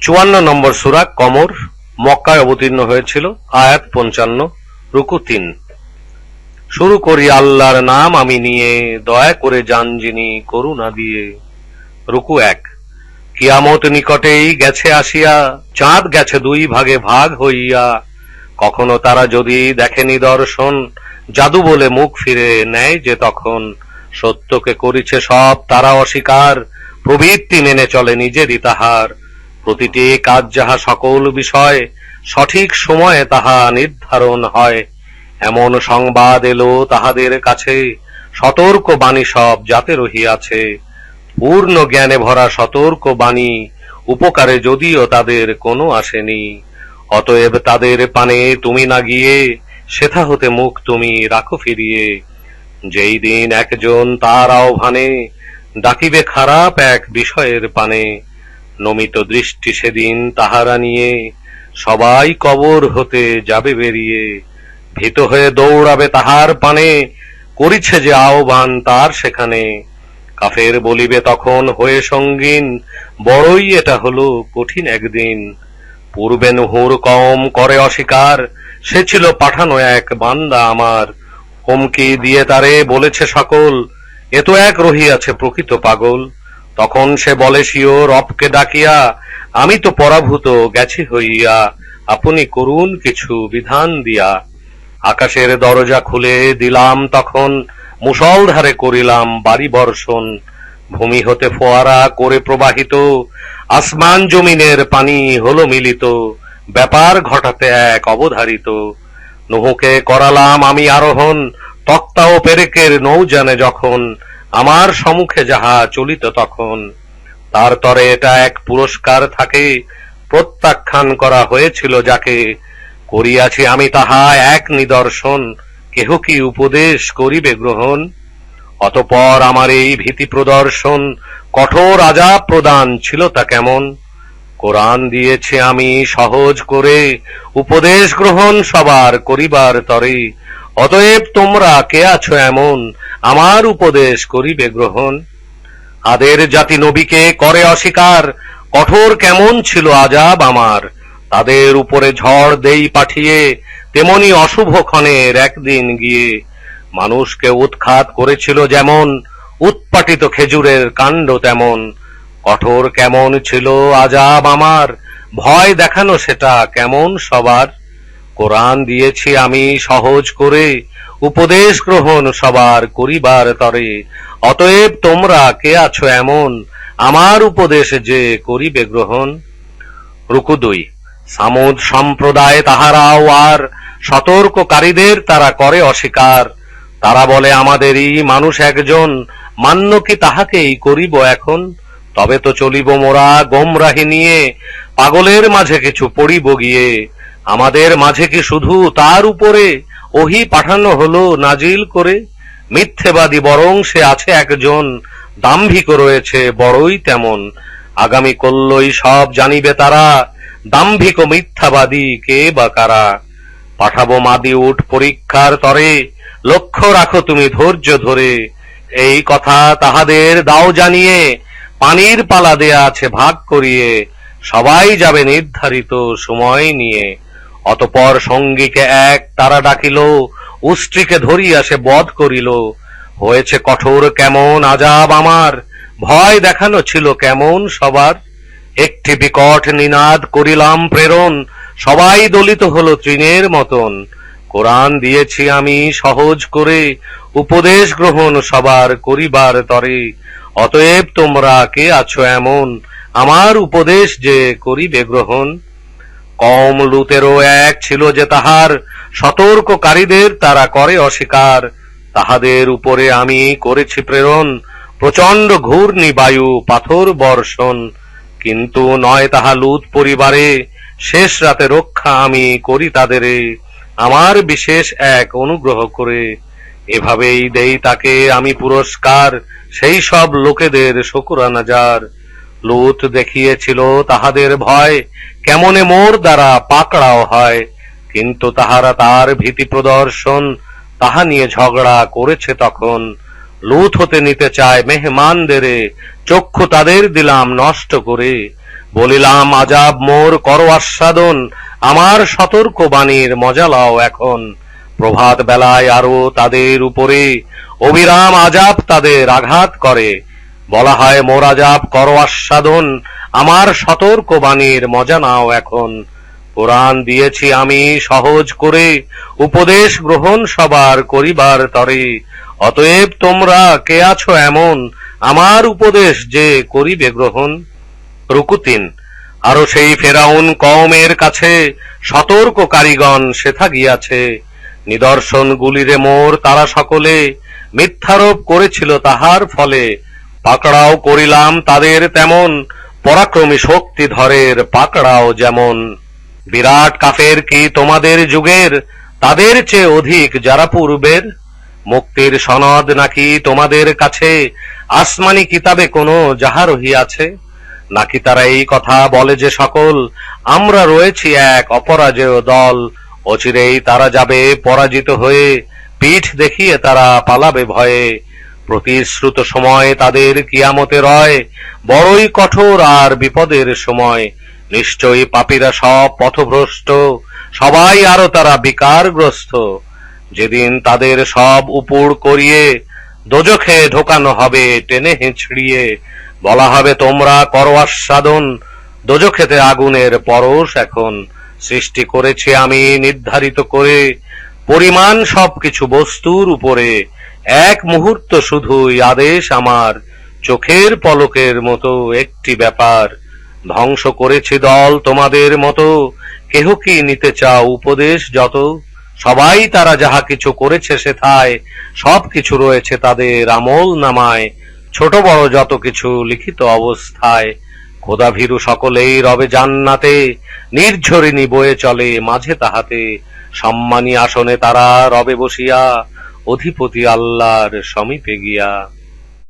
চুয়ান্ন নম্বর সুরা কমর মক্কায় অবতীর্ণ হয়েছিল, আয়াত পঞ্চান্ন, রুকু তিন। শুরু করি আল্লাহর নাম আমি নিয়ে, দয়া করে যান যিনি করুণা দিয়ে। রুকু এক। কিয়ামত নিকটেই গেছে আসিয়া, চাঁদ গেছে দুই ভাগে ভাগ হইয়া। কখনো তারা যদি দেখেনি দর্শন জাদু বলে মুখ ফিরে নেয় যে তখন। সত্যকে করিছে সব তারা অস্বীকার, প্রবৃত্তি মেনে চলে নিজেরই তাহার। প্রতিটি কাজ যাহা সকল বিষয়, সঠিক সময়ে তাহা নির্ধারণ হয়। এমন সংবাদ এলো তাহাদের কাছে, সতর্ক বাণী সব যাতে রহিয়াছে। পূর্ণ জ্ঞানে ভরা সতর্ক বাণী উপকারে যদিও তাদের কোনো আসেনি। অতএব তাদের পানে তুমি না গিয়ে, সেথা হতে মুখ তুমি রাখো ফিরিয়ে। যেই দিন একজন তার আহ্বানে ডাকিবে খারাপ এক বিষয়ের পানে নমিত দৃষ্টি সেদিন তাহারা নিয়ে। সবাই কবর হতে যাবে বেরিয়ে। ভীত হয়ে দৌড়াবে তাহার পানে। করিছে যে আহ্বান তার সেখানে। কাফের বলিবে, তখন হয়ে সঙ্গীন, বড়ই এটা হলো কঠিন একদিন। পূর্বে নুহুর কম করে অস্বীকার, সে ছিল পাঠানো এক বান্দা আমার। হুমকি দিয়ে তারে বলেছে সকল, এ তো এক রহিয়াছে প্রকৃত পাগল। তখন সে বলে সিও রবকে ডাকিয়া আমি তো পরাভূত গেছি হইয়া। আপনি করুন কিছু বিধান দিয়া। আকাশের দরজা খুলে দিলাম তখন মুষলধারে করিলাম বাড়ি বর্ষণ। ভূমি হতে ফোয়ারা করে প্রবাহিত, আসমান জমিনের পানি হলো মিলিত। ব্যাপার ঘটাতে এক অবধারিত। নুহুকে করালাম আমি আরোহণ, তক্তা ও পেরেকের নৌজানে যখন। আমার সম্মুখে যাহা চলিত তখন, তার তরে এটা এক পুরস্কার থাকে প্রত্যাখ্যান করা হয়েছিল যাকে করিয়াছি আমি তাহা এক নিদর্শন, কেহ কি উপদেশ করিবে গ্রহণ? অতপর আমার এই ভীতি প্রদর্শন কঠোর আজাব প্রদান ছিল তা কেমন? কোরআন দিয়েছে আমি সহজ করে উপদেশ গ্রহণ সবার করিবার তরে অতএব তোমরা কে আছো এমন? আমার উপদেশ করিবে গ্রহণ। আদের জাতি নবীকে করে অস্বীকার। কঠোর কেমন ছিল আজাব আমার? তাদের উপরে ঝড় দেই পাঠিয়ে, তেমনি অশুভ ক্ষণের একদিন গিয়ে। মানুষকে উৎখাত করেছিল যেমন, উৎপাটিত খেজুরের কাণ্ড তেমন। কঠোর কেমন ছিল আজাব আমার? ভয় দেখানো সেটা কেমন সবার? কোরআন দিয়েছি আমি সহজ করে, উপদেশ গ্রহণ সবার করিবার তরে। অতএব তোমরা কে আছো এমন? আমার উপদেশ যে করিবে গ্রহণ। রুকু দুই। সামুদ সম্প্রদায় তাহারাও আর সতর্ককারীদের তারা করে অস্বীকার। তারা বলে, আমাদেরই মানুষ একজন, মান্য কি তাহাকেই করিব এখন? তবে তো চলিব মোরা গোমরাহি নিয়ে, পাগলের মাঝে কিছু পড়িব গিয়ে। আমাদের মাঝে কি শুধু তার উপরে ওহি পাঠানো হলো নাজিল করে? মিথ্যেবাদী বরং সে আছে একজন, দাম্ভিক রয়েছে বড়ই তেমন। আগামী কল্লই সব জানিবে তারা, দাম্ভিক ও মিথ্যাবাদী কে বা কারা? পাঠাবো মাদি উঠ পরীক্ষার তরে, লক্ষ্য রাখো তুমি ধৈর্য ধরে। এই কথা তাহাদের দাও জানিয়ে, পানির পালা দেয়া আছে ভাগ করিয়ে। সবাই যাবে নির্ধারিত সময় নিয়ে। অতপর সঙ্গীকে এক তারা ডাকিল, উষ্ট্রীকে ধরিয়া সে বধ করিল। হয়েছে কঠোর কেমন আজাব আমার, ভয় দেখানো ছিল কেমন সবার। একটি বিকট নিনাদ করিলাম প্রেরণ, সবাই দলিত হলো তৃণের মতন। কোরআন দিয়েছি আমি সহজ করে, উপদেশ গ্রহণ সবার করিবার তরে। অতএব তোমরা কে আছো এমন, আমার উপদেশ যে করিবে গ্রহণ? কম লুতেরও এক ছিল যে তাহার, সতর্ককারীদের তারা করে অস্বীকার। তাহাদের উপরে আমি করেছি প্রেরণ প্রচণ্ড ঘূর্ণি বায়ু, পাথর বর্ষণ। কিন্তু নয় তাহা লুত পরিবারে, শেষ রাতে রক্ষা আমি করি তাদেরে, আমার বিশেষ এক অনুগ্রহ করে। এভাবেই দেই তাকে আমি পুরস্কার, সেই সব লোকেদের শকুরানা যার লুত দেখিয়েছিল তাহাদের ভয়, কেমনে মোর দ্বারা পাকড়াও হয়? কিন্তু তাহারা তার ভীতি প্রদর্শন, তাহা নিয়ে ঝগড়া করেছে তখন। লুত হতে নিতে চায় মেহমানদের, চক্ষু তাদের দিলাম নষ্ট করে। বলিলাম, আজাব মোর, কর আস্বাদন, আমার সতর্ক বাণীর মজা লাও এখন। প্রভাত বেলায় আরও তাদের উপরে অবিরাম আজাব তাদের আঘাত করে। বলা হয় মোর আজাব কর আস্বাদন। আমার সতর্ক বাণীর মজা নাও এখন। কোরআন দিয়েছি আমি সহজ করে, উপদেশ গ্রহণ সবার করিবার তরে। অতএব তোমরা কে আছো এমন? আমার উপদেশ যে করিবে গ্রহণ। রুকুতিন আরও সেই ফেরাউন কওমের কাছে সতর্ক কারিগণ সেথা গিয়াছে। নিদর্শন গুলিরে মোর তারা সকলে মিথ্যারোপ করেছিল তাহার ফলে। পাকড়াও করিলাম তাদের তেমন। পরাক্রমী শক্তি ধরের পাকড়াও যেমন। বিরাট কাফের কি তোমাদের যুগের? তাদের চেয়ে অধিক যারা পূর্বের? মুক্তির সনদ নাকি তোমাদের কাছে? আসমানি কিতাবে কোনো যাহা রহিয়াছে? নাকি তারা এই কথা বলে যে সকল? আমরা রয়েছি এক অপরাজেয় দল। অচিরেই তারা যাবে পরাজিত হয়ে। পিঠ দেখিয়ে তারা পালাবে ভয়ে। প্রতিশ্রুত সময় তাদের কিয়ামতে রয়, বড়ই কঠোর আর বিপদের সময়। নিশ্চয়ই পাপীরা সব পথভ্রষ্ট, সবাই আরও তারা বিকারগ্রস্ত। যেদিন তাদের সব উপুর করিয়ে দোজখে ঢোকানো হবে, টেনে হেঁচড়িয়ে বলা হবে, তোমরা করো আস্বাদন, দোজখেতে আগুনের পরশ এখন সৃষ্টি করেছি আমি নির্ধারিত করে, পরিমাণ সবকিছু বস্তুর উপরে এক মুহূর্ত শুধুই আদেশ আমার। চোখের পলকের মতো একটি ব্যাপার। ধ্বংস করেছি দল তোমাদের মতো। কেহ কি নিতে চাও উপদেশ যত। সবাই তারা যাহা কিছু করেছে সেথায় সব কিছু রয়েছে তাদের আমল নামায়। ছোট বড় যত কিছু লিখিত অবস্থায়। খোদা ভীরু সকলেই রবে জান্নাতে, নির্ঝরিণী বয়ে চলে মাঝে তাহাতে। সম্মানী আসনে তারা রবে বসিয়া অধিপতি আল্লাহর সমীপে গিয়া